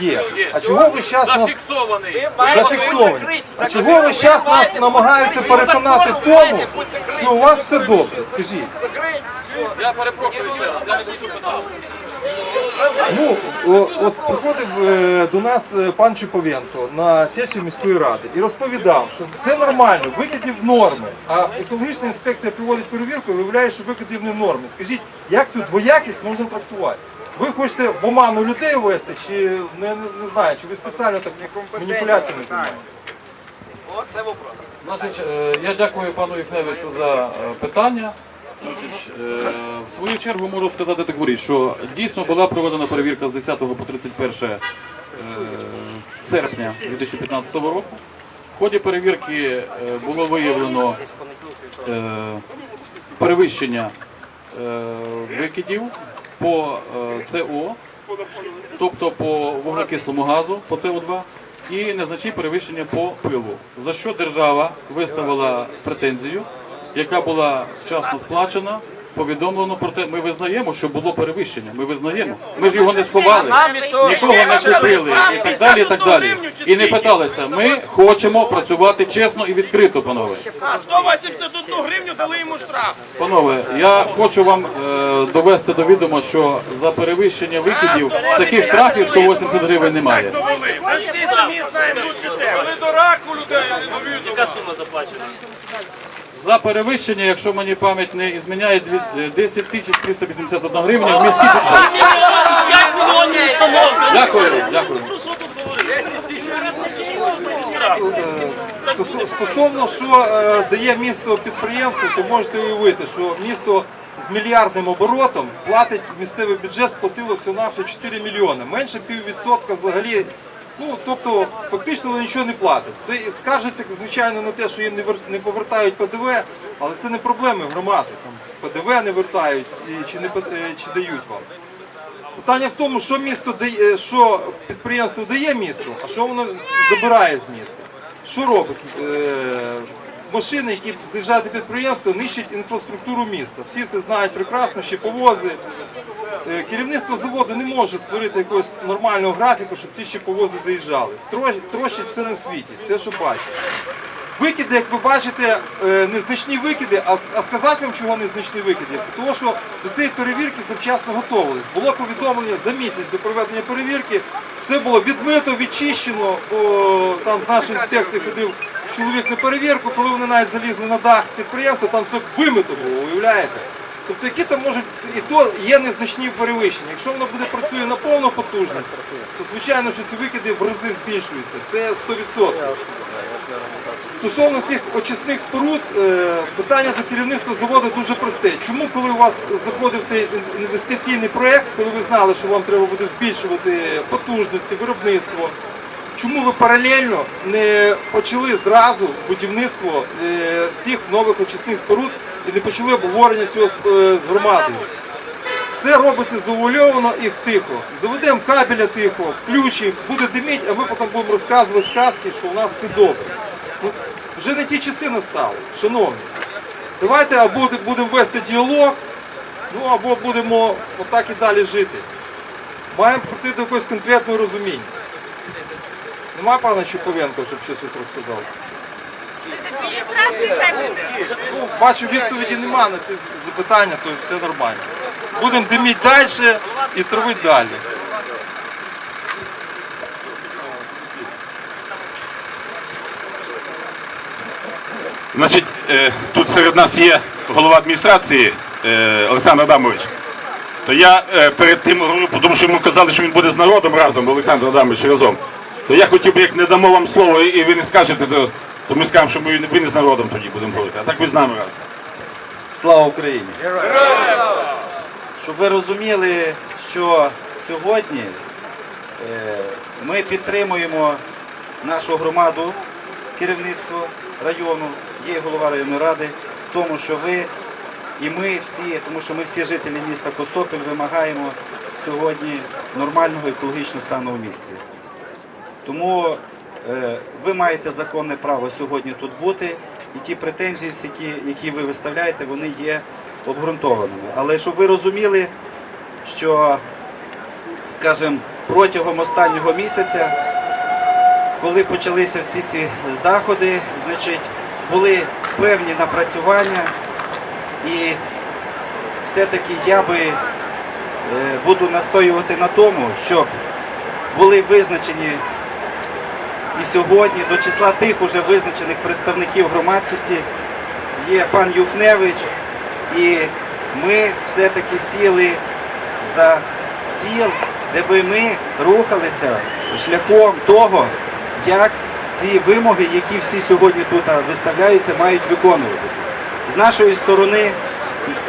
Є. Є. А чого ви зараз нас Зафіксований. зафіксовані? А чого ви зараз нас намагаються переконати в тому, що у вас все добре? Скажіть. Я перепрошую ще раз, я не хочу питати. Ну, о- от приходив е, до нас е, пан Чуповенко на сесію міської ради і розповідав, що це нормально, викидів норми. А екологічна інспекція проводить перевірку і виявляє, що викидів не норми. Скажіть, як цю двоякість можна трактувати? Ви хочете в оману людей ввести, чи не, не, не знаю, чи ви спеціально так маніпуляціями займаєтесь? Оце вопрос. Значить, е, я дякую пану Юхневичу за е, питання. Значить, е, в свою чергу можу сказати таку річ, що дійсно була проведена перевірка з 10 по 31 е, серпня 2015 року. В ході перевірки е, було виявлено е, перевищення е, викидів по СО, тобто по вуглекислому газу, по СО2, і незначні перевищення по пилу, за що держава виставила претензію, яка була вчасно сплачена. Повідомлено про те, ми визнаємо, що було перевищення. Ми визнаємо. Ми ж його не сховали, нікого не купили і так далі. І так далі. І не питалися. Ми хочемо працювати чесно і відкрито, панове. А 181 гривню дали йому штраф. Панове, я хочу вам е, довести до відома, що за перевищення викидів таких штрафів 180 гривень немає. Ми до раку людей, я не довіду. Яка сума заплачена? За перевищення, якщо мені пам'ять не зміняє, дві- е, 10 тисяч 381 гривня в міський бюджет. 5 мільйонів установка. Дякую, дякую. Ну що тут говорити? 10 тисяч. Е, Стосовно, що е, дає місто підприємству, то можете уявити, що місто з мільярдним оборотом платить місцевий бюджет, сплатило всього на все 4 мільйони. Менше піввідсотка взагалі. Ну, тобто, фактично вони нічого не платять. Це скаржиться, звичайно, на те, що їм не вер- повертають ПДВ, але це не проблеми громади. Там ПДВ не вертають і, чи, не, е, чи дають вам. Питання в тому, що місто дає, що підприємство дає місту, а що воно забирає з міста. Що робить? Е, машини, які заїжджають до підприємства, нищать інфраструктуру міста. Всі це знають прекрасно, ще повози. Е, Керівництво заводу не може створити якогось нормального графіку, щоб ці ще повози заїжджали. Тро- Трощить все на світі, все, що бачить. Викиди, як ви бачите, е, незначні викиди, а, сказати вам, чого незначні викиди? Тому що до цієї перевірки завчасно готувались. Було повідомлення за місяць до проведення перевірки, все було відмито, відчищено. Бо там з нашої інспекції ходив чоловік на перевірку, коли вони навіть залізли на дах підприємства, там все вимито було, уявляєте? Тобто які там можуть, і то є незначні перевищення. Якщо воно буде працює на повну потужність, то звичайно, що ці викиди в рази збільшуються. Це 100%. Стосовно цих очисних споруд, е, питання до керівництва заводу дуже просте. Чому, коли у вас заходив цей інвестиційний проєкт, коли ви знали, що вам треба буде збільшувати потужності, виробництво, чому ви паралельно не почали зразу будівництво е, цих нових очисних споруд і не почали обговорення цього з- е, громадою? Все робиться завуальовано і тихо. Заведемо кабеля тихо, включимо, буде диміть, а ми потім будемо розказувати сказки, що у нас все добре. Ну, вже не ті часи настали, шановні. Давайте або будемо вести діалог, ну або будемо отак і далі жити. Маємо прийти до якогось конкретного розуміння. Нема пана Чуповенко, щоб щось розказав? Ну, бачу, відповіді нема на ці запитання, то все нормально. Будемо диміти далі і травити далі. Значить, е, тут серед нас є голова адміністрації е, Олександр Адамович. То я е, перед тим говорю, тому що йому казали, що він буде з народом разом, Олександр Адамович разом. То я хотів би, як не дамо вам слово, і ви не скажете, то, то ми скажемо, що ми не- ви не з народом тоді будемо говорити. А так ви з нами разом. Слава Україні! Щоб ви розуміли, що сьогодні е, ми підтримуємо нашу громаду, керівництво району, є голова районної ради, в тому, що ви і ми всі, тому що ми всі жителі міста Костопіль вимагаємо сьогодні нормального екологічного стану в місті. Тому ви маєте законне право сьогодні тут бути, і ті претензії, які, які ви виставляєте, вони є обґрунтованими. Але щоб ви розуміли, що скажімо, протягом останнього місяця, коли почалися всі ці заходи, значить, були певні напрацювання, і все-таки я би е, буду настоювати на тому, щоб були визначені і сьогодні до числа тих уже визначених представників громадськості є пан Юхневич, і ми все-таки сіли за стіл, де би ми рухалися шляхом того, як ці вимоги, які всі сьогодні тут виставляються, мають виконуватися. З нашої сторони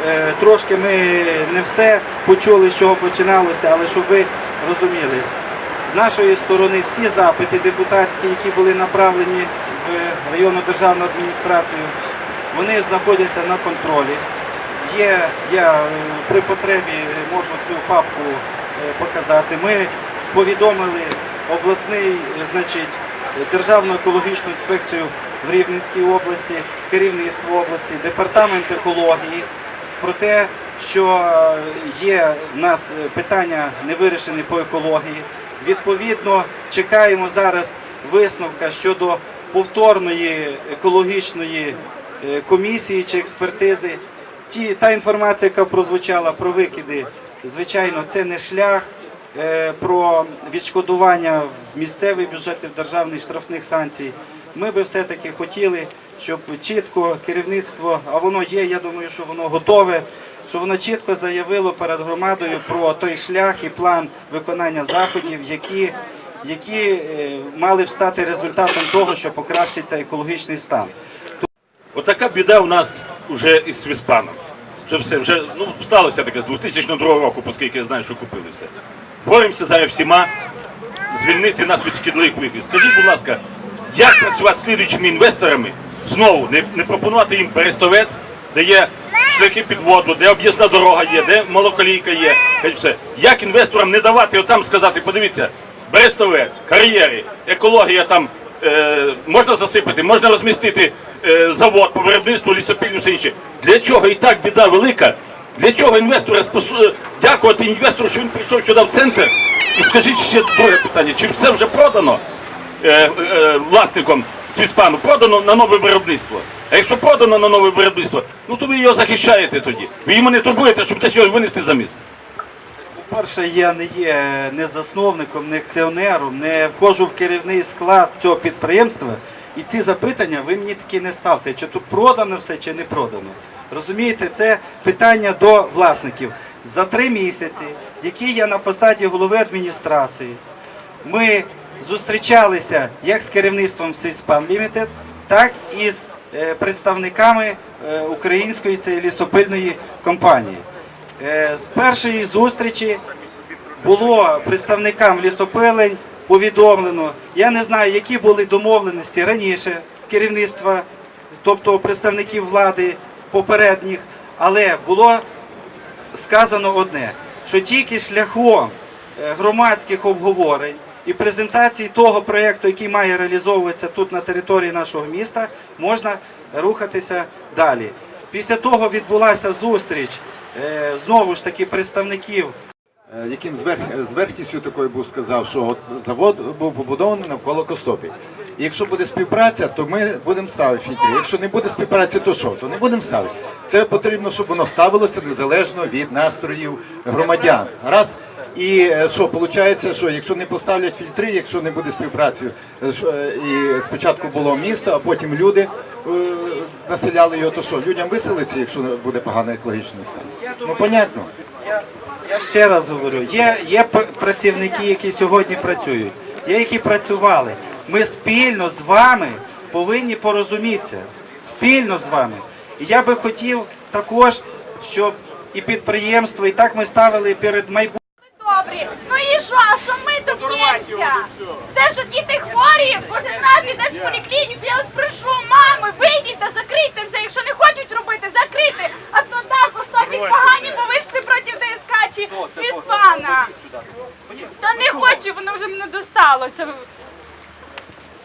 е, трошки ми не все почули, з чого починалося, але щоб ви розуміли, з нашої сторони всі запити депутатські, які були направлені в районну державну адміністрацію, вони знаходяться на контролі. Є, я е, при потребі можу цю папку е, показати. Ми повідомили обласний, е, значить, Державну екологічну інспекцію в Рівненській області, керівництво області, департамент екології про те, що е, є в нас е, питання не вирішені по екології. Відповідно, чекаємо зараз висновка щодо повторної екологічної е, комісії чи експертизи. Ті, та інформація, яка прозвучала про викиди, звичайно, це не шлях е, про відшкодування в місцевий бюджет і в державний штрафних санкцій. Ми би все-таки хотіли, щоб чітко керівництво, а воно є, я думаю, що воно готове, щоб воно чітко заявило перед громадою про той шлях і план виконання заходів, які, які е, мали б стати результатом того, що покращиться екологічний стан. Отака біда у нас вже із Свіспаном. Вже все, вже ну сталося таке з 2002 року, оскільки я знаю, що купили все. Боремося зараз всіма звільнити нас від шкідливих випів. Скажіть, будь ласка, як працювати з слідуючими інвесторами? Знову не, не пропонувати їм Берестовець, де є шляхи під воду, де об'їзна дорога є, де малоколійка є. все. Як інвесторам не давати отам сказати, подивіться, Берестовець, кар'єри, екологія там е, можна засипати, можна розмістити е, завод по виробництву лісопільню, все інше. Для чого і так біда велика? Для чого інвестора спос- е, дякувати інвестору, що він прийшов сюди в центр? І скажіть ще друге питання: чи все вже продано е, е, власником Свіспану? Продано на нове виробництво? А якщо продано на нове виробництво, ну то ви його захищаєте тоді. Ви його не турбуєте, щоб десь його винести за міст. По-перше, я не є не засновником, не акціонером, не входжу в керівний склад цього підприємства. І ці запитання ви мені такі не ставте, чи тут продано все, чи не продано. Розумієте, це питання до власників. За три місяці, які я на посаді голови адміністрації, ми зустрічалися як з керівництвом Сиспан Лімітед, так і з е, представниками е, української цієї лісопильної компанії. Е, З першої зустрічі було представникам лісопилень повідомлено. Я не знаю, які були домовленості раніше керівництва, тобто представників влади попередніх, але було сказано одне, що тільки шляхом е, громадських обговорень і презентації того проєкту, який має реалізовуватися тут на території нашого міста, можна рухатися далі. Після того відбулася зустріч е, знову ж таки представників Е, яким з, верх, з верхністю такою був сказав, що завод був побудований навколо Костопі. І якщо буде співпраця, то ми будемо ставити фільтри. Якщо не буде співпраці, то що? То не будемо ставити. Це потрібно, щоб воно ставилося незалежно від настроїв громадян. Раз. І е, що виходить, що якщо не поставлять фільтри, якщо не буде співпраці, е, е, і спочатку було місто, а потім люди населяли його, то що людям виселиться, якщо буде поганий екологічний стан? Ну понятно. Я, я ще раз говорю, є, є пр- працівники, які сьогодні працюють, є які працювали. Ми спільно з вами повинні порозумітися. Спільно з вами. І я би хотів також, щоб і підприємство, і так ми ставили перед майбутнім. Добрі, ну і що, а що ми тут б'ємося? Те, що діти хворі, кожен раз ідеш в поліклініку, я вас прошу, мами, вийдіть та закрийте все. Якщо не хочуть робити, закрийте. А то так, остопік погані, бо вийшли проти ДСК чи Свіспана. Та не хочу, воно вже мене достало. Це...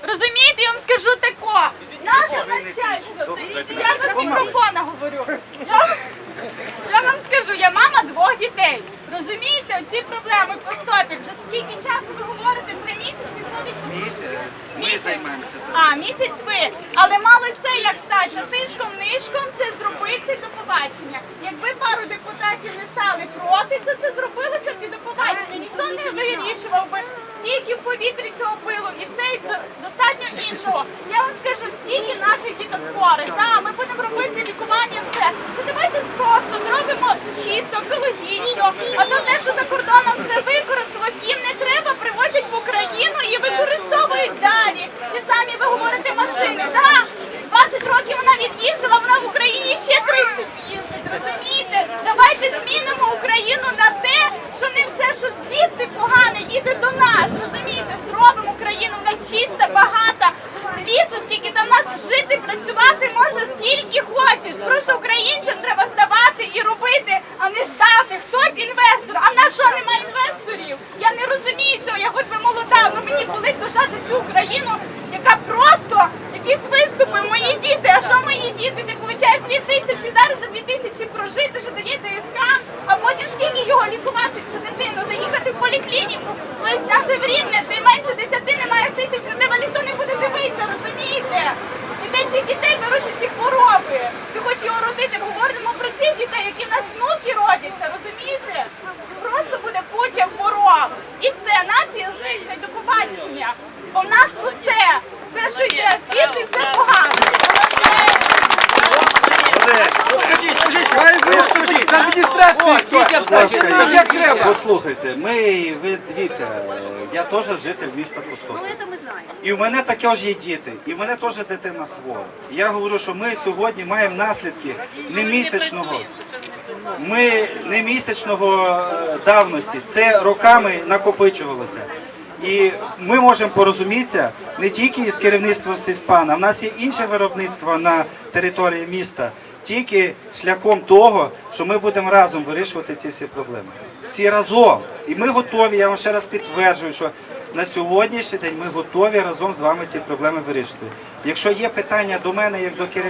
Розумієте, я вам скажу тако. Наше начальство, я за мікрофона говорю. Я, я вам скажу, я мама двох дітей. Розумієте, оці проблеми по стопі. Вже скільки часу ви говорите? Три місяці ходить Місяць. Займаємося. А, місяць ви. Але мало це як статься. Тишком нишком це зробити до побачення. Якби пару депутатів не стали проти, це все зробилося б і до побачення. Ніхто не вирішував би стільки в повітрі цього пилу і все і достатньо іншого. Я вам скажу, стільки наших діток хворих. Да, ми будемо робити лікування, все. То давайте просто зробимо чисто, екологічно. А то те, що за кордоном вже використалось, їм не треба, привозять в Україну і використовують далі. Ті самі ви говорите машини. Да, 20 років вона від'їздила, вона в Україні ще 30 їздить. Розумієте? Давайте змінимо Україну на те, що не все, що звідти їде до нас. Розумієте? Зробимо Україну вона чиста, багата. Лісу, скільки там нас жити, працювати може скільки хочеш. Просто українцям треба ставати і робити, а не ждати. Хтось інвестор. А в нас що немає інвесторів? Я не розумію цього. Я хоч би молода, але мені болить душа за цю Україну, яка просто якісь виступи. Мої діти. А що мої діти? Ти получаєш дві тисячі зараз за дві тисячі прожити, що дає ТСК, а потім скільки цю дитину, заїхати в поліклініку. Тобто навіть в Рівне ти менше десяти не маєш тисяч, на тебе ніхто не буде дивитися, розумієте? І де цих дітей беруть ці хвороби. Ти хочеш його родити, говоримо про цих дітей, які в нас внуки родяться, розумієте? Просто буде куча хвороб. І все, нація зникне до побачення. Бо в нас усе, те, що є, звідти все погано. Будь ласка, як треба. Послухайте, ми, ви дивіться, я теж житель міста Костопіль. Ну. І в мене також є діти, і в мене теж дитина хвора. І Я говорю, що ми сьогодні маємо наслідки не місячного. Ми не місячного е, давності, це роками накопичувалося. І ми можемо порозумітися не тільки з керівництвом сільспана, в нас є інше виробництво на території міста, тільки шляхом того, що ми будемо разом вирішувати ці всі проблеми. Всі разом. І ми готові, я вам ще раз підтверджую, що на сьогоднішній день ми готові разом з вами ці проблеми вирішити. Якщо є питання до мене як до керівника,